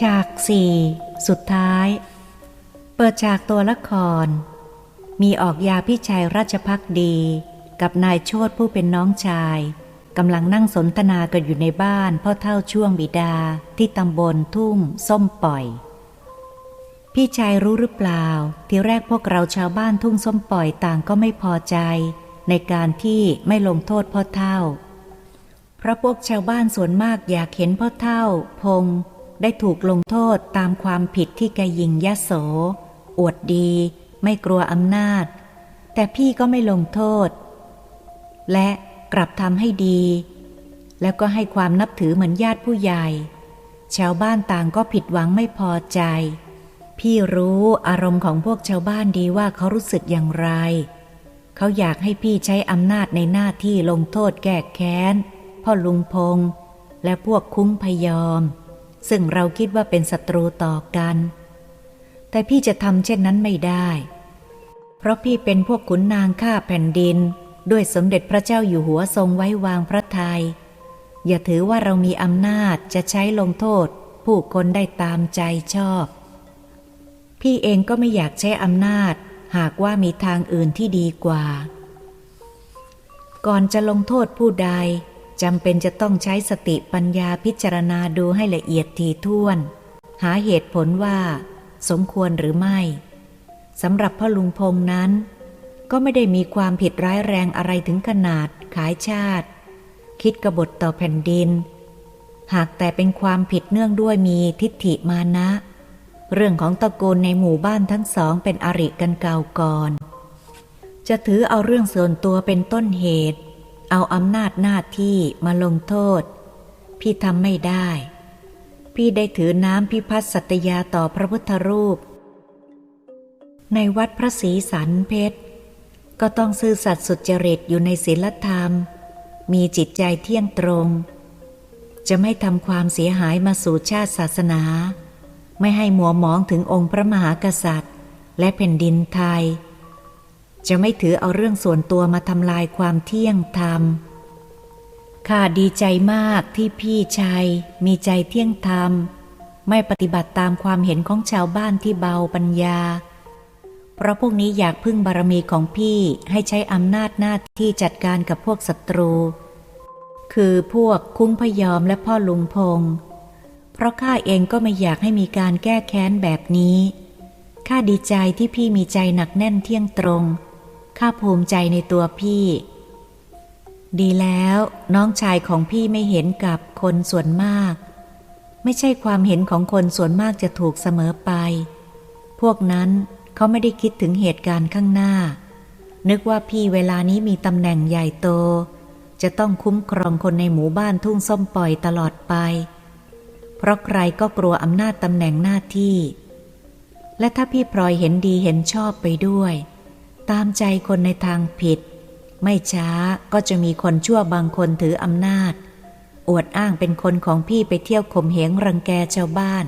ฉากสี่สุดท้าย เปิดฉากตัวละคร มีออกยาพี่ชายราชพักดี กับนายโชดผู้เป็นน้องชายกำลังนั่งสนทนากันอยู่ในบ้านพ่อเท่าช่วงบิดาที่ตำบลทุ่ง ส้มปล่อย พี่ชายรู้หรือเปล่า ที่แรกพวกเราชาวบ้านทุ่งส้มปล่อยต่างก็ไม่พอใจ ในการที่ไม่ลงโทษพ่อเท่า เพราะพวกชาวบ้านส่วนมากอยากเห็นพ่อเท่า พง ได้ถูกลงโทษตามความผิดที่แกยิงยะโส อวดดี ไม่กลัวอำนาจ แต่พี่ก็ไม่ลงโทษ และกลับทำให้ดี แล้วก็ให้ความนับถือเหมือนญาติผู้ใหญ่ ชาวบ้านต่างก็ผิดหวังไม่พอใจ พี่รู้อารมณ์ของพวกชาวบ้านดีว่าเขารู้สึกอย่างไร เขาอยากให้พี่ใช้อำนาจในหน้าที่ลงโทษแก้แค้นพ่อลุงพงและพวกคุ้งพยอม ซึ่งเราคิดว่าเป็นศัตรูต่อกัน แต่พี่จะทำเช่นนั้นไม่ได้ เพราะพี่เป็นพวกขุนนางข้าแผ่นดิน ด้วยสมเด็จพระเจ้าอยู่หัวทรงไว้วางพระทยัยอย่าถือว่าเรามีอำนาจจะใช้ลงโทษ ผู้คนได้ตามใจชอบ พี่เองก็ไม่อยากใช้อำนาจ หากว่ามีทางอื่นที่ดีกว่า ก่อนจะลงโทษผู้ใด จำเป็นจะต้องใช้สติปัญญาพิจารณาดูให้ละเอียดทีท่วน หาเหตุผลว่า สมควรหรือไม่สำหรับพ่อลุงพงนั้น ก็ไม่ได้มีความผิดร้ายแรงอะไรถึงขนาดขายชาติ คิดกบฏต่อแผ่นดิน หากแต่เป็นความผิดเนื่องด้วยมีทิฏฐิมานะ เรื่องของตระกูลในหมู่บ้านทั้งสองเป็นอริกันเก่าก่อน จะถือเอาเรื่องส่วนตัวเป็นต้นเหตุ เอาอำนาจหน้าที่มาลงโทษ พี่ทำไม่ได้ พี่ได้ถือน้ำพิพัฒน์สัตยาต่อพระพุทธรูป ในวัดพระศรีสันเพชร ก็ต้องซื่อสัตย์สุจริตอยู่ในศีลธรรม มีจิตใจเที่ยงตรง จะไม่ทำความเสียหายมาสู่ชาติศาสนา ไม่ให้หมัวมองถึงองค์พระมหากษัตริย์ และแผ่นดินไทย จะไม่ถือเอาเรื่องส่วนตัวมาทำลายความเที่ยงธรรม ข้าดีใจมากที่พี่ชายมีใจเที่ยงธรรม ไม่ปฏิบัติตามความเห็นของชาวบ้านที่เบาปัญญา เพราะพวกนี้อยากพึ่งบารมีของพี่ให้ใช้อำนาจหน้าที่จัดการกับพวกศัตรู คือพวกคุ้งพยอมและพ่อลุงพง เพราะข้าเองก็ไม่อยากให้มีการแก้แค้นแบบนี้ข้าดีใจที่พี่มีใจหนักแน่นเที่ยงตรง ข้าภูมิใจในตัวพี่ ดีแล้วน้องชายของพี่ไม่เห็นกับคนส่วนมาก ไม่ใช่ความเห็นของคนส่วนมากจะถูกเสมอไป พวกนั้นเขาไม่ได้คิดถึงเหตุการณ์ข้างหน้า นึกว่าพี่เวลานี้มีตำแหน่งใหญ่โต จะต้องคุ้มครองคนในหมู่บ้านทุ่งส้มปล่อยตลอดไป เพราะใครก็กลัวอำนาจตำแหน่งหน้าที่ และถ้าพี่พลอยเห็นดีเห็นชอบไปด้วย ตามใจคนในทางผิด ไม่ช้าก็จะมีคนชั่วบางคนถืออำนาจ อวดอ้างเป็นคนของพี่ไปเที่ยวข่มเหงรังแกชาวบ้าน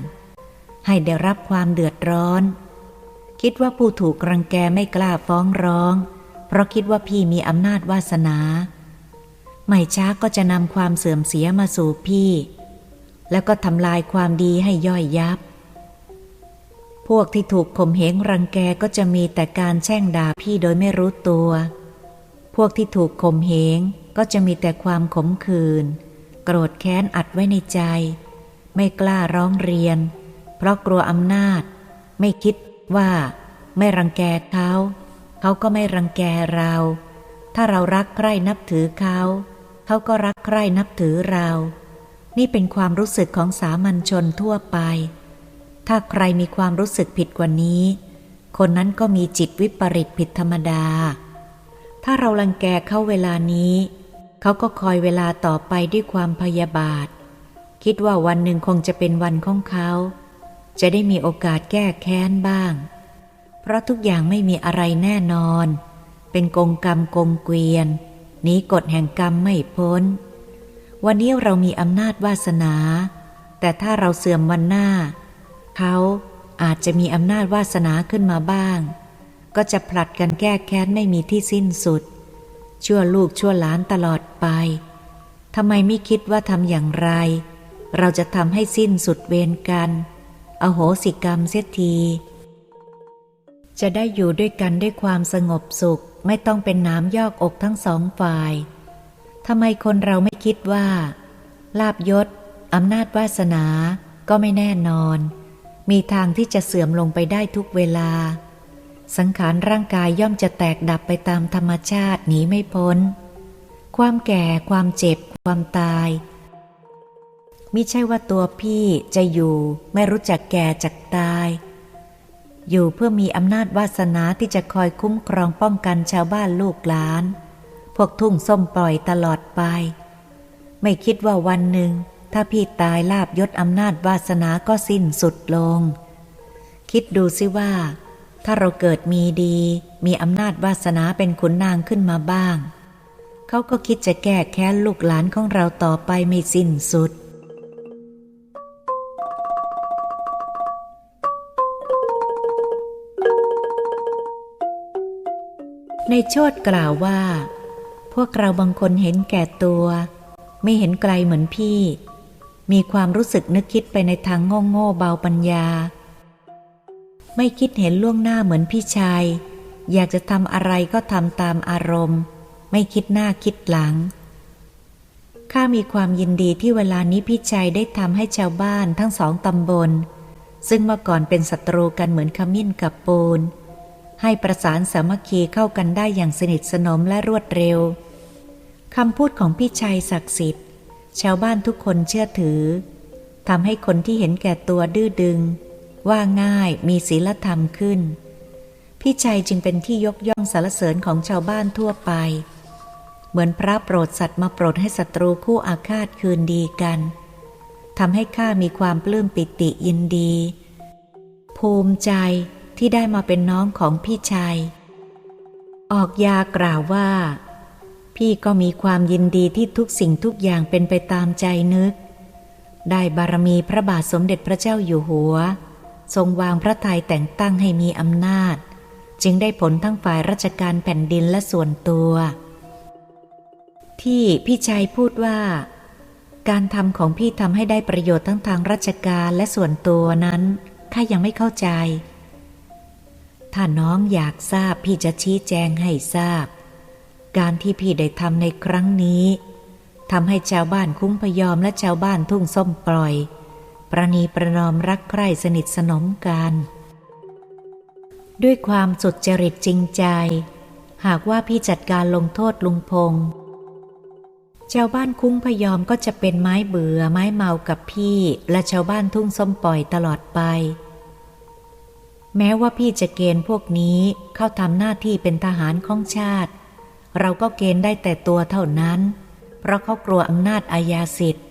ให้ได้รับความเดือดร้อน คิดว่าผู้ถูกรังแกไม่กล้าฟ้องร้อง เพราะคิดว่าพี่มีอำนาจวาสนา ไม่ช้าก็จะนำความเสื่อมเสียมาสู่พี่ แล้วก็ทำลายความดีให้ย่อยยับ พวกที่ถูกข่มเหงรังแกก็จะมีแต่การแช่งด่าพี่โดยไม่รู้ตัว พวกที่ถูกข่มเหงก็จะมีแต่ความขมขื่นโกรธแค้นอัดไว้ในใจ ไม่กล้าร้องเรียน เพราะกลัวอำนาจ ไม่คิดว่าไม่รังแกเขาเขาก็ไม่รังแกเรา ถ้าเรารักใคร่นับถือเขาเขาก็รักใคร่นับถือเรา นี่เป็นความรู้สึกของสามัญชนทั่วไป ถ้าใครมีความรู้สึกผิดกว่านี้ คนนั้นก็มีจิตวิปริตผิดธรรมดา ถ้าเรารังแกเขาเวลานี้ เขาก็คอยเวลาต่อไปด้วยความพยาบาท คิดว่าวันหนึ่งคงจะเป็นวันของเขา จะได้มีโอกาสแก้แค้นบ้าง เพราะทุกอย่างไม่มีอะไรแน่นอน เป็นกงกรรมกงเกวียนนี้กฎแห่งกรรมไม่พ้น วันนี้เรามีอำนาจวาสนา แต่ถ้าเราเสื่อมวันหน้า เขาอาจจะมีอำนาจวาสนาขึ้นมาบ้าง ก็จะผลัดกันแก้แค้นไม่มีที่สิ้นสุด ชั่วลูกชั่วหลานตลอดไปทำไมไม่คิดว่าทำอย่างไร เราจะทำให้สิ้นสุดเวรกัน อโหสิกรรมเสียที จะได้อยู่ด้วยกันด้วยความสงบสุข ไม่ต้องเป็นน้ำยอกอกทั้งสองฝ่ายทำไมคนเราไม่คิดว่า ลาบยศอำนาจวาสนาก็ไม่แน่นอน มีทางที่จะเสื่อมลงไปได้ทุกเวลา สังขารร่างกายย่อมจะแตกดับไปตามธรรมชาติหนีไม่พ้น ความแก่ ความเจ็บ ความตายมิใช่ว่าตัวพี่จะอยู่ไม่รู้จักแก่จักตาย อยู่เพื่อมีอำนาจวาสนาที่จะคอยคุ้มครองป้องกันชาวบ้านลูกหลาน พวกทุ่งส้มปล่อยตลอดไป ไม่คิดว่าวันหนึ่ง ถ้าพี่ตายลาบยศอำนาจวาสนาก็สิ้นสุดลง คิดดูสิว่า ถ้าเราเกิดมีดี มีอำนาจวาสนาเป็นขุนนางขึ้นมาบ้าง เขาก็คิดจะแก้แค้นลูกหลานของเราต่อไปไม่สิ้นสุดในโชดกล่าวว่า พวกเราบางคนเห็นแก่ตัว ไม่เห็นไกลเหมือนพี่ มีความรู้สึกนึกคิดไปในทางโง่โง่เบาปัญญา ไม่คิดเห็นล่วงหน้าเหมือนพี่ชาย อยากจะทำอะไรก็ทำตามอารมณ์ ไม่คิดหน้าคิดหลัง ข้ามีความยินดีที่เวลานี้พี่ชายได้ทำให้ชาวบ้านทั้งสองตำบล ซึ่งเมื่อก่อนเป็นศัตรูกันเหมือนขมิ้นกับปูน ให้ประสานสามัคคีเข้ากันได้อย่างสนิทสนมและรวดเร็วคำพูดของพี่ชัยศักดิ์สิทธิ์ ชาวบ้านทุกคนเชื่อถือทำให้คนที่เห็นแก่ตัวดื้อดึง ว่าง่ายมีศีลธรรมขึ้น พี่ชัยจึงเป็นที่ยกย่องสรรเสริญของชาวบ้านทั่วไป เหมือนพระโปรดสัตว์มาโปรดให้ศัตรูคู่อาฆาตคืนดีกันทำให้ข้ามีความปลื้มปิติยินดี ภูมิใจที่ได้มาเป็นน้องของพี่ชัย ออกยากล่าวว่า พี่ก็มีความยินดีที่ทุกสิ่งทุกอย่างเป็นไปตามใจนึก ได้บารมีพระบาทสมเด็จพระเจ้าอยู่หัว ทรงวางพระทัยแต่งตั้งให้มีอำนาจ จึงได้ผลทั้งฝ่ายราชการแผ่นดินและส่วนตัว ที่พี่ชัยพูดว่า การทำของพี่ทำให้ได้ประโยชน์ทั้งทางราชการและส่วนตัวนั้นข้ายังไม่เข้าใจ ถ้าน้องอยากทราบพี่จะชี้แจงให้ทราบ การที่พี่ได้ทำในครั้งนี้ทำให้ชาวบ้านคุ้งพยอมและชาวบ้านทุ่งส้มปล่อย ประนีประนอมรักใคร่สนิทสนมกัน ด้วยความสุดจริตจริงใจ หากว่าพี่จัดการลงโทษลุงพงษ์ชาวบ้านคุ้งพยอมก็จะเป็นไม้เบื่อไม้เมากับพี่ และชาวบ้านทุ่งส้มปล่อยตลอดไป แม้ว่าพี่จะเกณฑ์พวกนี้เข้าทำหน้าที่เป็นทหารของชาติ เราก็เกณฑ์ได้แต่ตัวเท่านั้น เพราะเขากลัวอำนาจอาญาสิทธิ์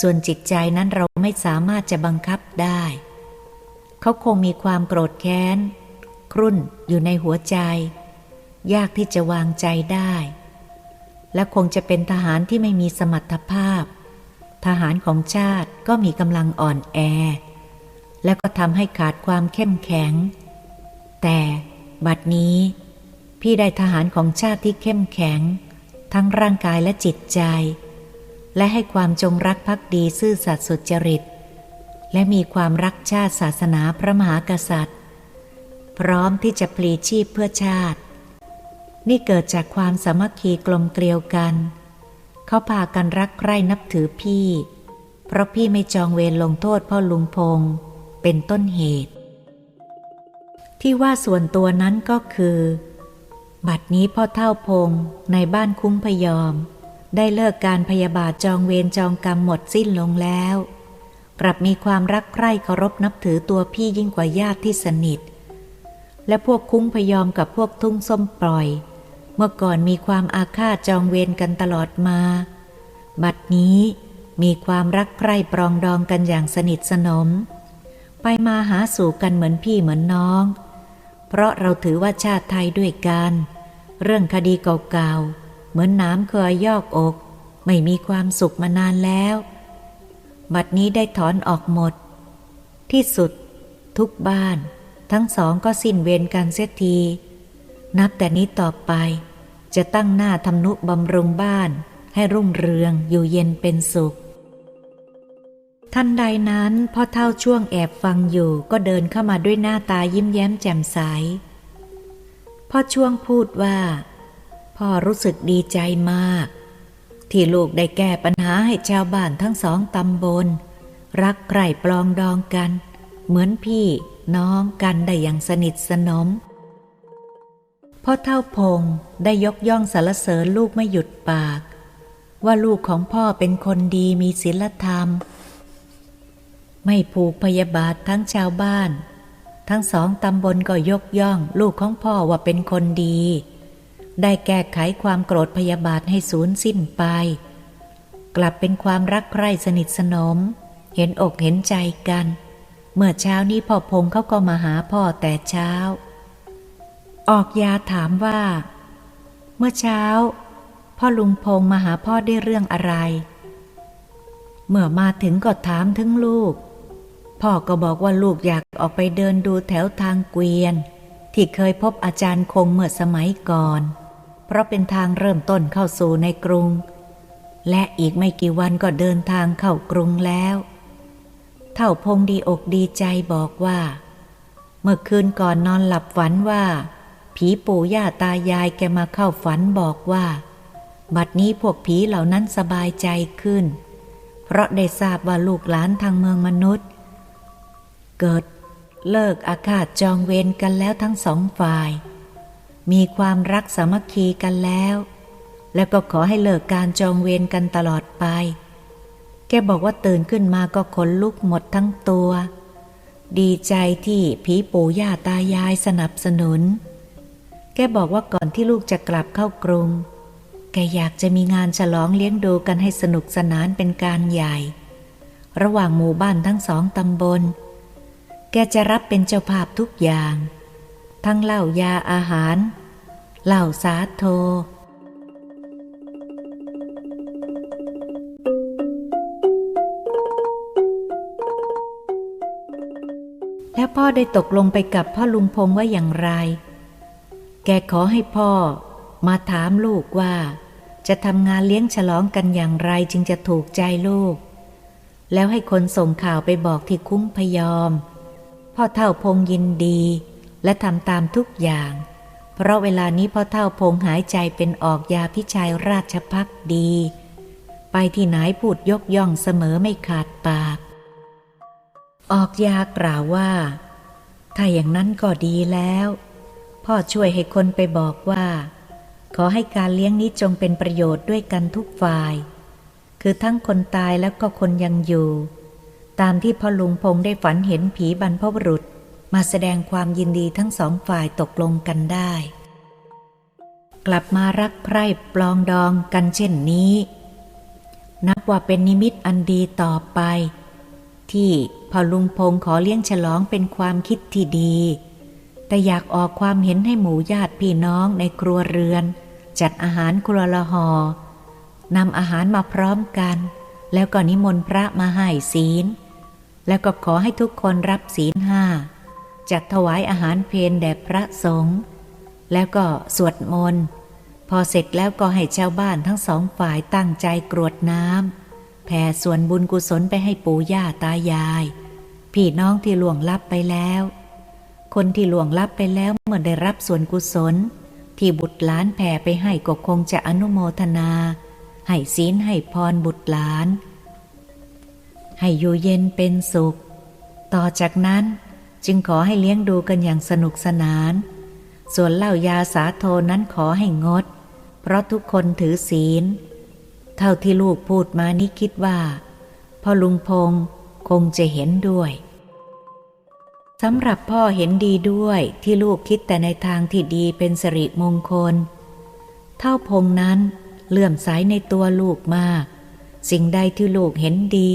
ส่วนจิตใจนั้นเราไม่สามารถจะบังคับได้ เขาคงมีความโกรธแค้น ครุ่นอยู่ในหัวใจ ยากที่จะวางใจได้ และคงจะเป็นทหารที่ไม่มีสมรรถภาพ ทหารของชาติก็มีกำลังอ่อนแอ และก็ทำให้ขาดความเข้มแข็ง แต่บัดนี้ พี่ได้ทหารของชาติที่เข้มแข็ง ทั้งร่างกายและจิตใจ และให้ความจงรักภักดีซื่อสัตย์สุจริต และมีความรักชาติศาสนาพระมหากษัตริย์ พร้อมที่จะพลีชีพเพื่อชาติ นี่เกิดจากความสามัคคีกลมเกลียวกัน เขาพากันรักใคร่นับถือพี่ เพราะพี่ไม่จองเวรลงโทษพ่อลุงพงเป็นต้นเหตุ ที่ว่าส่วนตัวนั้นก็คือ บัดนี้พ่อเท่าพงในบ้านคุ้งพยอม ได้เลิกการพยาบาทจองเวรจองกรรมหมดสิ้นลงแล้ว กลับมีความรักใคร่เคารพนับถือตัวพี่ยิ่งกว่าญาติที่สนิท และพวกคุ้งพยอมกับพวกทุ่งส้มปล่อย เมื่อก่อนมีความอาฆาตจองเวรกันตลอดมา บัดนี้มีความรักใคร่ปรองดองกันอย่างสนิทสนม ไปมาหาสู่กันเหมือนพี่เหมือนน้อง เพราะเราถือว่าชาติไทยด้วยกัน เรื่องคดีเก่าๆ เหมือนน้ำเคยยอกอก ไม่มีความสุขมานานแล้ว บัดนี้ได้ถอนออกหมด ที่สุด ทุกบ้าน ทั้งสองก็สิ้นเวรกันเสียที นับแต่นี้ต่อไป จะตั้งหน้าทำนุบำรุงบ้าน ให้รุ่งเรืองอยู่เย็นเป็นสุข ทันใดนั้นพ่อเท่าช่วงแอบฟังอยู่ก็เดินเข้ามาด้วยหน้าตายิ้มแย้มแจ่มใสพ่อช่วงพูดว่า พ่อรู้สึกดีใจมาก ที่ลูกได้แก้ปัญหาให้ชาวบ้านทั้งสองตำบล รักใคร่ปลองดองกัน เหมือนพี่น้องกันได้อย่างสนิทสนมพ่อเท่าพงได้ยกย่องสรรเสริญลูกไม่หยุดปาก ว่าลูกของพ่อเป็นคนดีมีศีลธรรม ไม่ผูกพยาบาททั้งชาวบ้าน ทั้งสองตำบลก็ยกย่องลูกของพ่อว่าเป็นคนดี ได้แก้ไขความโกรธพยาบาทให้สูญสิ้นไป กลับเป็นความรักใคร่สนิทสนม เห็นอกเห็นใจกัน เมื่อเช้านี้พ่อพงเขาก็มาหาพ่อแต่เช้า ออกยาถามว่า เมื่อเช้า พ่อลุงพงมาหาพ่อได้เรื่องอะไร เมื่อมาถึงก็ถามถึงลูก พ่อก็บอกว่าลูกอยากออกไปเดินดูแถวทางเกวียน ที่เคยพบอาจารย์คงเมื่อสมัยก่อน เพราะเป็นทางเริ่มต้นเข้าสู่ในกรุง และอีกไม่กี่วันก็เดินทางเข้ากรุงแล้ว เท่าพงดีอกดีใจบอกว่า เมื่อคืนก่อนนอนหลับฝันว่า ผีปู่ย่าตายายแกมาเข้าฝันบอกว่า บัดนี้พวกผีเหล่านั้นสบายใจขึ้น เพราะได้ทราบว่าลูกหลานทางเมืองมนุษย์ เกิดเลิกอาฆาตจองเวรกันแล้วทั้งสองฝ่าย มีความรักสามัคคีกันแล้ว แล้วก็ขอให้เลิกการจองเวรกันตลอดไป แกบอกว่าตื่นขึ้นมาก็ขนลุกหมดทั้งตัว ดีใจที่ผีปู่ย่าตายายสนับสนุน แกบอกว่าก่อนที่ลูกจะกลับเข้ากรุง แกอยากจะมีงานฉลองเลี้ยงดูกันให้สนุกสนานเป็นการใหญ่ ระหว่างหมู่บ้านทั้งสองตำบล แกจะรับเป็นเจ้าภาพทุกอย่าง ทั้งเหล้ายาอาหาร เหล้าสาโท แล้วพ่อได้ตกลงไปกับพ่อลุงพงว่าอย่างไร แกขอให้พ่อมาถามลูกว่า จะทำงานเลี้ยงฉลองกันอย่างไรจึงจะถูกใจลูก แล้วให้คนส่งข่าวไปบอกที่คุ้มพยอม พ่อเท่าพงยินดีและทำตามทุกอย่าง เพราะเวลานี้พ่อเท่าพงหายใจเป็นออกยาพิชัยราชพักดี ไปที่ไหนพูดยกย่องเสมอไม่ขาดปาก ออกยากล่าวว่า ถ้าอย่างนั้นก็ดีแล้ว พ่อช่วยให้คนไปบอกว่า ขอให้การเลี้ยงนี้จงเป็นประโยชน์ด้วยกันทุกฝ่าย คือทั้งคนตายแล้วก็คนยังอยู่ ตามที่พ่อลุงพงได้ฝันเห็นผีบรรพบุรุษ มาแสดงความยินดีทั้งสองฝ่ายตกลงกันได้ กลับมารักใคร่ปลองดองกันเช่นนี้ นับว่าเป็นนิมิตอันดีต่อไป ที่พ่อลุงพงขอเลี้ยงฉลองเป็นความคิดที่ดี แต่อยากออกความเห็นให้หมู่ญาติพี่น้องในครัวเรือน จัดอาหารครัวละหอนำอาหารมาพร้อมกัน แล้วก็นิมนต์พระมาให้ศีล แล้วก็ขอให้ทุกคนรับศีลห้าจัดถวายอาหารเพนแด่พระสงฆ์แล้วก็สวดมนต์พอเสร็จแล้วก็ให้ชาวบ้านทั้งสองฝ่ายตั้งใจกรวดน้ำแผ่ส่วนบุญกุศลไปให้ปู่ย่าตายาย พี่น้องที่ล่วงลับไปแล้ว คนที่ล่วงลับไปแล้วเมื่อได้รับส่วนกุศล ที่บุตรหลานแผ่ไปให้ก็คงจะอนุโมทนา ให้ศีลให้พรบุตรหลาน ให้อยู่เย็นเป็นสุข ต่อจากนั้นจึงขอให้เลี้ยงดูกันอย่างสนุกสนาน ส่วนเหล้ายาสาโทนั้นขอให้งด เพราะทุกคนถือศีล เท่าที่ลูกพูดมานี้คิดว่าพ่อลุงพงคงจะเห็นด้วยสำหรับพ่อเห็นดีด้วยที่ลูกคิดแต่ในทางที่ดีเป็นสิริมงคล เท่าพงนั้นเลื่อมใสในตัวลูกมาก สิ่งใดที่ลูกเห็นดี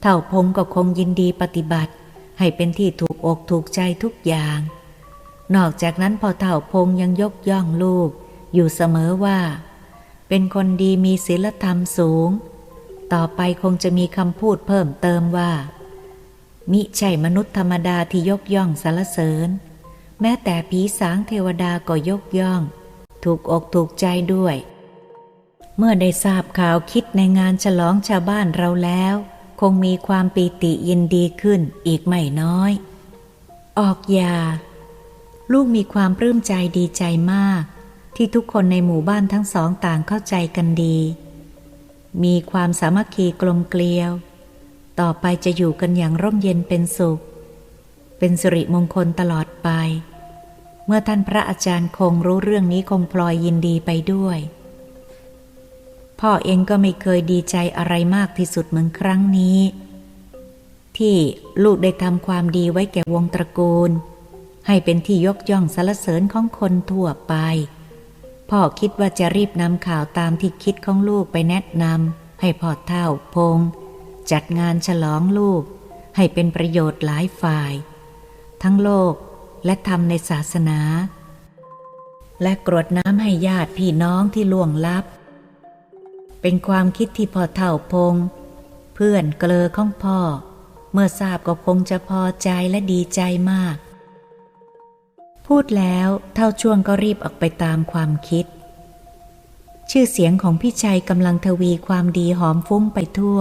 เท่าพงก็คงยินดีปฏิบัติ ให้เป็นที่ถูกอกถูกใจทุกอย่าง นอกจากนั้นพอเท่าพงยังยกย่องลูก อยู่เสมอว่า เป็นคนดีมีศีลธรรมสูง ต่อไปคงจะมีคำพูดเพิ่มเติมว่า มิใช่มนุษย์ธรรมดาที่ยกย่องสรรเสริญ แม้แต่ผีสางเทวดาก็ยกย่อง ถูกอกถูกใจด้วย เมื่อได้ทราบข่าวคิดในงานฉลองชาวบ้านเราแล้ว คงมีความปีติยินดีขึ้นอีกไม่น้อย ออกยา ลูกมีความปลื้มใจดีใจมาก ที่ทุกคนในหมู่บ้านทั้งสองต่างเข้าใจกันดี มีความสามัคคีกลมเกลียว ต่อไปจะอยู่กันอย่างร่มเย็นเป็นสุข เป็นสิริมงคลตลอดไป เมื่อท่านพระอาจารย์คงรู้เรื่องนี้คงพลอยยินดีไปด้วย พ่อเองก็ไม่เคยดีใจอะไรมากที่สุดเหมือนครั้งนี้ ที่ลูกได้ทำความดีไว้แก่วงตระกูล ให้เป็นที่ยกย่องสรรเสริญของคนทั่วไป พ่อคิดว่าจะรีบนำข่าวตามที่คิดของลูกไปแนะนำให้พ่อเท่าพง จัดงานฉลองลูก ให้เป็นประโยชน์หลายฝ่าย ทั้งโลกและธรรมในศาสนา และกรวดน้ำให้ญาติพี่น้องที่ล่วงลับ เป็นความคิดที่พ่อเท่าพง เพื่อนเกลอของพ่อ เมื่อทราบก็คงจะพอใจและดีใจมาก พูดแล้วเท่าช่วงก็รีบออกไปตามความคิด ชื่อเสียงของพี่ชัยกำลังทวีความดีหอมฟุ้งไปทั่ว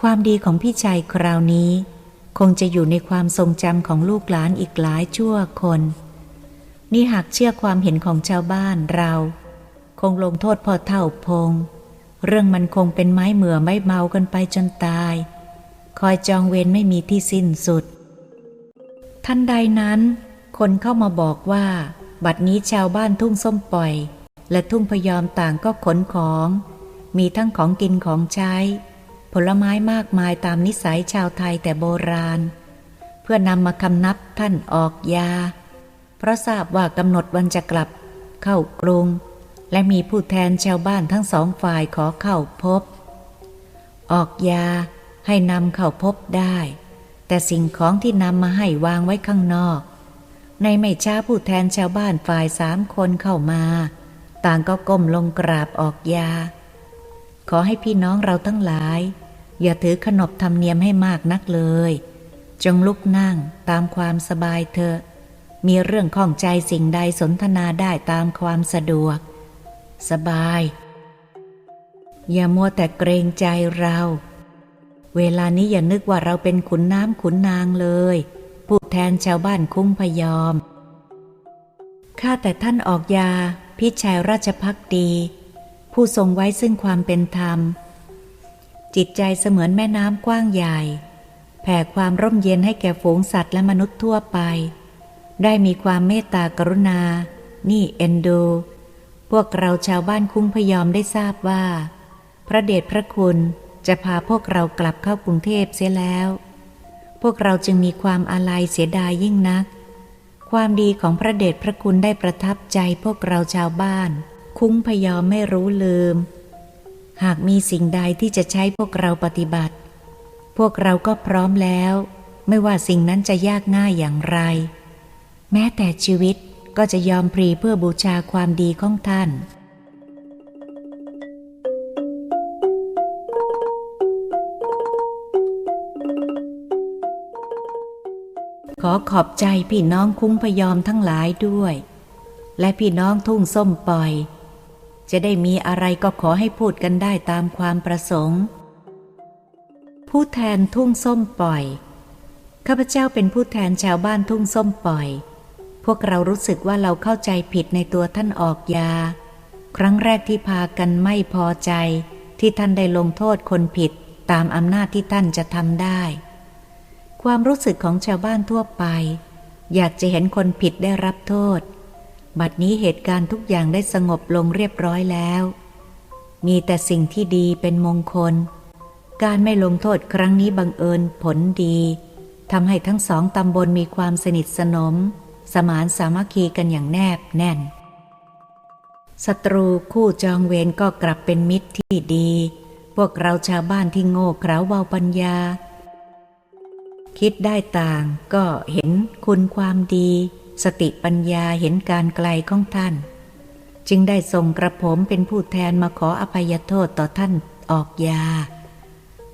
ความดีของพี่ชัยคราวนี้ คงจะอยู่ในความทรงจำของลูกหลานอีกหลายชั่วคนนี่หากเชื่อความเห็นของชาวบ้านเรา คงลงโทษพ่อเท่าพง เรื่องมันคงเป็นไม้เหมื่อไม่เมากันไปจนตาย คอยจองเวรไม่มีที่สิ้นสุด ทันใดนั้น คนเข้ามาบอกว่า บัดนี้ชาวบ้านทุ่งส้มปล่อย และทุ่งพยอมต่างก็ขนของ มีทั้งของกินของใช้ ผลไม้มากมายตามนิสัยชาวไทยแต่โบราณ เพื่อนำมาคำนับท่านออกยา เพราะทราบว่ากำหนดวันจะกลับ เข้ากรุง และมีผู้แทนชาวบ้านทั้งสองฝ่ายขอเข้าพบ ออกยาให้นำเข้าพบได้ แต่สิ่งของที่นำมาให้วางไว้ข้างนอก ในไม่ช้าผู้แทนชาวบ้านฝ่ายสามคนเข้ามา ต่างก็ก้มลงกราบออกยา ขอให้พี่น้องเราทั้งหลาย อย่าถือขนบธรรมเนียมให้มากนักเลย จงลุกนั่งตามความสบายเถอะ มีเรื่องข้องใจสิ่งใดสนทนาได้ตามความสะดวก สบาย อย่ามัวแต่เกรงใจเรา เวลานี้อย่านึกว่าเราเป็นขุนน้ำขุนนางเลยผู้แทนชาวบ้านคุ้งพยอม ข้าแต่ท่านออกยาพี่ชายราชพักดี ผู้ทรงไว้ซึ่งความเป็นธรรม จิตใจเสมือนแม่น้ำกว้างใหญ่ แผ่ความร่มเย็นให้แก่ฝูงสัตว์และมนุษย์ทั่วไป ได้มีความเมตตากรุณา นี่เอ็นดู พวกเราชาวบ้านคุ้งพยอมได้ทราบว่า พระเดชพระคุณจะพาพวกเรากลับเข้ากรุงเทพเสียแล้ว พวกเราจึงมีความอาลัยเสียดายยิ่งนัก ความดีของพระเดชพระคุณได้ประทับใจพวกเราชาวบ้าน คุ้งพยอมไม่รู้ลืม หากมีสิ่งใดที่จะใช้พวกเราปฏิบัติ พวกเราก็พร้อมแล้ว ไม่ว่าสิ่งนั้นจะยากง่ายอย่างไร แม้แต่ชีวิต ก็จะยอมพรีเพื่อบูชาความดีของท่าน ขอขอบใจพี่น้องคุ้งพยอมทั้งหลายด้วย และพี่น้องทุ่งส้มปล่อย จะได้มีอะไรก็ขอให้พูดกันได้ตามความประสงค์ ผู้แทนทุ่งส้มปล่อยข้าพเจ้าเป็นผู้แทนชาวบ้านทุ่งส้มปล่อย พวกเรารู้สึกว่าเราเข้าใจผิดในตัวท่านออกยา ครั้งแรกที่พากันไม่พอใจ ที่ท่านได้ลงโทษคนผิดตามอำนาจที่ท่านจะทำได้ ความรู้สึกของชาวบ้านทั่วไป อยากจะเห็นคนผิดได้รับโทษ บัดนี้เหตุการณ์ทุกอย่างได้สงบลงเรียบร้อยแล้ว มีแต่สิ่งที่ดีเป็นมงคล การไม่ลงโทษครั้งนี้บังเอิญผลดีทำให้ทั้งสองตำบลมีความสนิทสนม สมานสามัคคีกันอย่างแนบแน่น ศัตรูคู่จองเวรก็กลับเป็นมิตรที่ดี พวกเราชาวบ้านที่โง่เขลาเบาปัญญา คิดได้ต่างก็เห็นคุณความดี สติปัญญาเห็นการไกลของท่าน จึงได้ส่งกระผมเป็นผู้แทนมาขออภัยโทษต่อท่านออกยา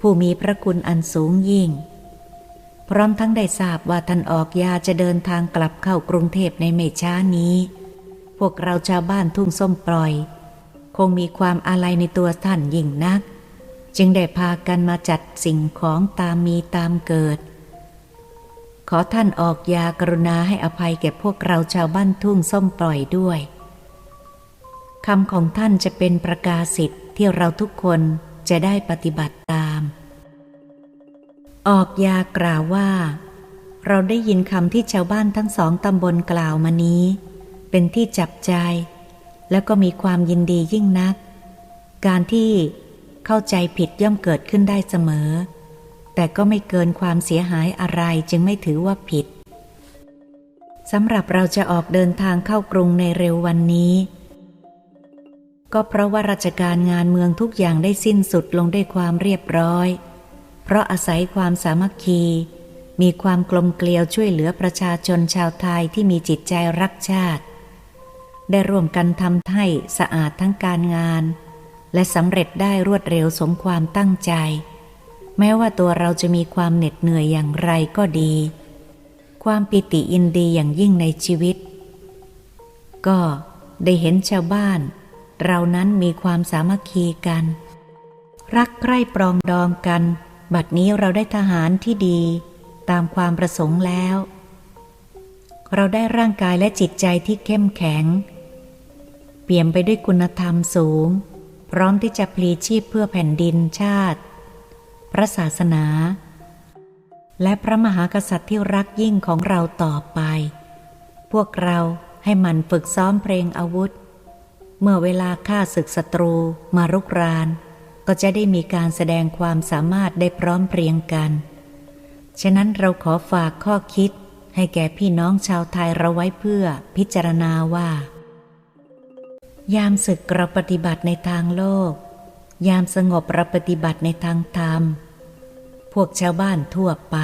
ผู้มีพระคุณอันสูงยิ่ง พร้อมทั้งได้ทราบว่าท่านออกยาจะเดินทางกลับเข้ากรุงเทพในไม่ช้านี้ พวกเราชาวบ้านทุ่งส้มปล่อย คงมีความอาลัยในตัวท่านยิ่งนัก จึงได้พากันมาจัดสิ่งของตามมีตามเกิด ขอท่านออกยากรุณาให้อภัยแก่พวกเราชาวบ้านทุ่งส้มปล่อยด้วยคำของท่านจะเป็นประกาศสิทธิ์ที่เราทุกคนจะได้ปฏิบัติตาม ออกยากล่าวว่า เราได้ยินคำที่ชาวบ้านทั้งสองตำบลกล่าวมานี้ เป็นที่จับใจ แล้วก็มีความยินดียิ่งนัก การที่เข้าใจผิดย่อมเกิดขึ้นได้เสมอ แต่ก็ไม่เกินความเสียหายอะไรจึงไม่ถือว่าผิดสำหรับเราจะออกเดินทางเข้ากรุงในเร็ววันนี้ ก็เพราะว่าราชการงานเมืองทุกอย่างได้สิ้นสุดลงด้วยความเรียบร้อย เพราะอาศัยความสามัคคี มีความกลมเกลียวช่วยเหลือประชาชนชาวไทยที่มีจิตใจรักชาติ ได้ร่วมกันทำให้สะอาดทั้งการงาน และสำเร็จได้รวดเร็วสมความตั้งใจ แม้ว่าตัวเราจะมีความเหน็ดเหนื่อยอย่างไรก็ดี ความปิติอินดีอย่างยิ่งในชีวิต ก็ได้เห็นชาวบ้าน เรานั้นมีความสามัคคีกัน รักใคร่ปรองดองกัน บัดนี้เราได้ทหารที่ดีตามความประสงค์แล้ว เราได้ร่างกายและจิตใจที่เข้มแข็ง เปี่ยมไปด้วยคุณธรรมสูง พร้อมที่จะพลีชีพเพื่อแผ่นดินชาติ พระศาสนา และพระมหากษัตริย์ที่รักยิ่งของเราต่อไป พวกเราให้มันฝึกซ้อมเพลงอาวุธ เมื่อเวลาฆ่าศึกศัตรูมารุกราน ก็จะได้มีการแสดงความสามารถได้พร้อมเพรียงกัน ฉะนั้นเราขอฝากข้อคิดให้แก่พี่น้องชาวไทยเราไว้เพื่อพิจารณาว่า ยามศึกเราปฏิบัติในทางโลก ยามสงบเราปฏิบัติในทางธรรม พวกชาวบ้านทั่วไป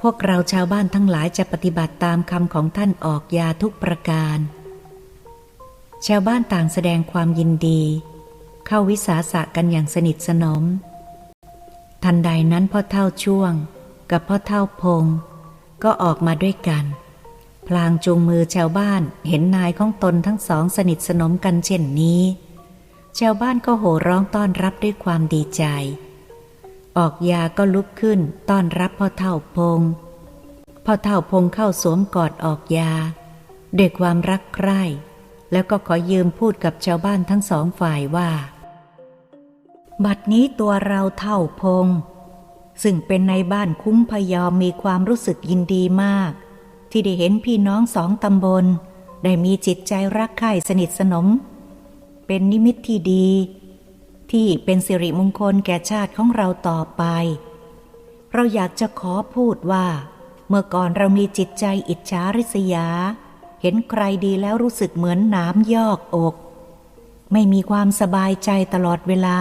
พวกเราชาวบ้านทั้งหลายจะปฏิบัติตามคำของท่านออกยาทุกประการ ชาวบ้านต่างแสดงความยินดี เข้าวิสาสะกันอย่างสนิทสนม ทันใดนั้นพ่อเท่าช่วง กับพ่อเท่าพง ก็ออกมาด้วยกัน พลางจูงมือชาวบ้านเห็นนายของตนทั้งสองสนิทสนมกันเช่นนี้ ชาวบ้านก็โห่ร้องต้อนรับด้วยความดีใจ ออกยาก็ลุกขึ้นต้อนรับพ่อเท่าพงพ่อเท่าพงเข้าสวมกอดออกยาด้วยความรักใคร่แล้วก็ขอยืมพูดกับชาวบ้านทั้งสองฝ่ายว่า บัดนี้ตัวเราเท่าพง ซึ่งเป็นในบ้านคุ้มพยอมมีความรู้สึกยินดีมาก ที่ได้เห็นพี่น้องสองตำบล ได้มีจิตใจรักใคร่สนิทสนม เป็นนิมิตที่ดี ที่เป็นสิริมงคลแก่ชาติของเราต่อไป เราอยากจะขอพูดว่า เมื่อก่อนเรามีจิตใจอิจฉาริษยา เห็นใครดีแล้วรู้สึกเหมือนน้ำยอกอก ไม่มีความสบายใจตลอดเวลา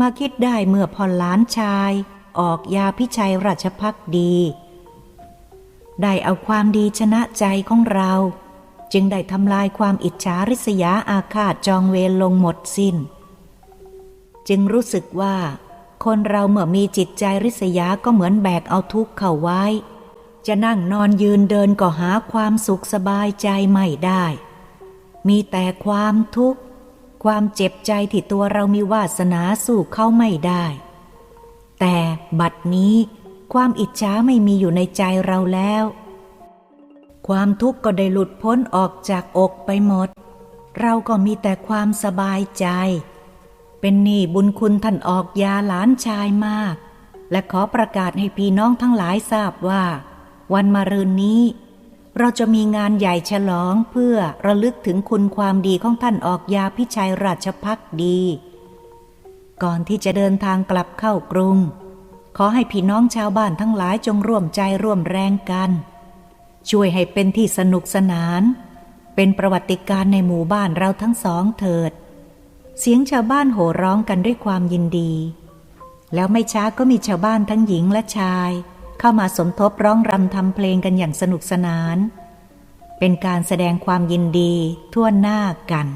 มาคิดได้เมื่อพอล้านชาย ออกยาพิชัยราชพักดี ได้เอาความดีชนะใจของเรา จึงได้ทำลายความอิจฉาริษยาอาฆาตจองเวรลงหมดสิน้น จึงรู้สึกว่า คนเราเมื่อมีจิตใจริษยาก็เหมือนแบกเอาทุกข์เข้าไว้ จะนั่งนอนยืนเดินก็หาความสุขสบายใจไม่ได้ มีแต่ความทุกข์ ความเจ็บใจที่ตัวเรามีวาสนาสู้เขาไม่ได้ แต่บัดนี้ความอิจฉาไม่มีอยู่ในใจเราแล้ว ความทุกข์ก็ได้หลุดพ้นออกจากอกไปหมด เราก็มีแต่ความสบายใจ เป็นหนี้บุญคุณท่านออกยาหลานชายมาก และขอประกาศให้พี่น้องทั้งหลายทราบว่า วันมะรืนนี้ เราจะมีงานใหญ่ฉลองเพื่อระลึกถึงคุณความดีของท่านออกยาพิชัยราชพักดี ก่อนที่จะเดินทางกลับเข้ากรุง ขอให้พี่น้องชาวบ้านทั้งหลายจงร่วมใจร่วมแรงกัน ช่วยให้เป็นที่สนุกสนาน เป็นประวัติการในหมู่บ้านเราทั้งสองเถิด เสียงชาวบ้านโห่ร้องกันด้วยความยินดี แล้วไม่ช้าก็มีชาวบ้านทั้งหญิงและชาย เข้ามาสมทบร้องรำทำเพลงกันอย่างสนุกสนาน เป็นการแสดงความยินดีทั่วหน้ากัน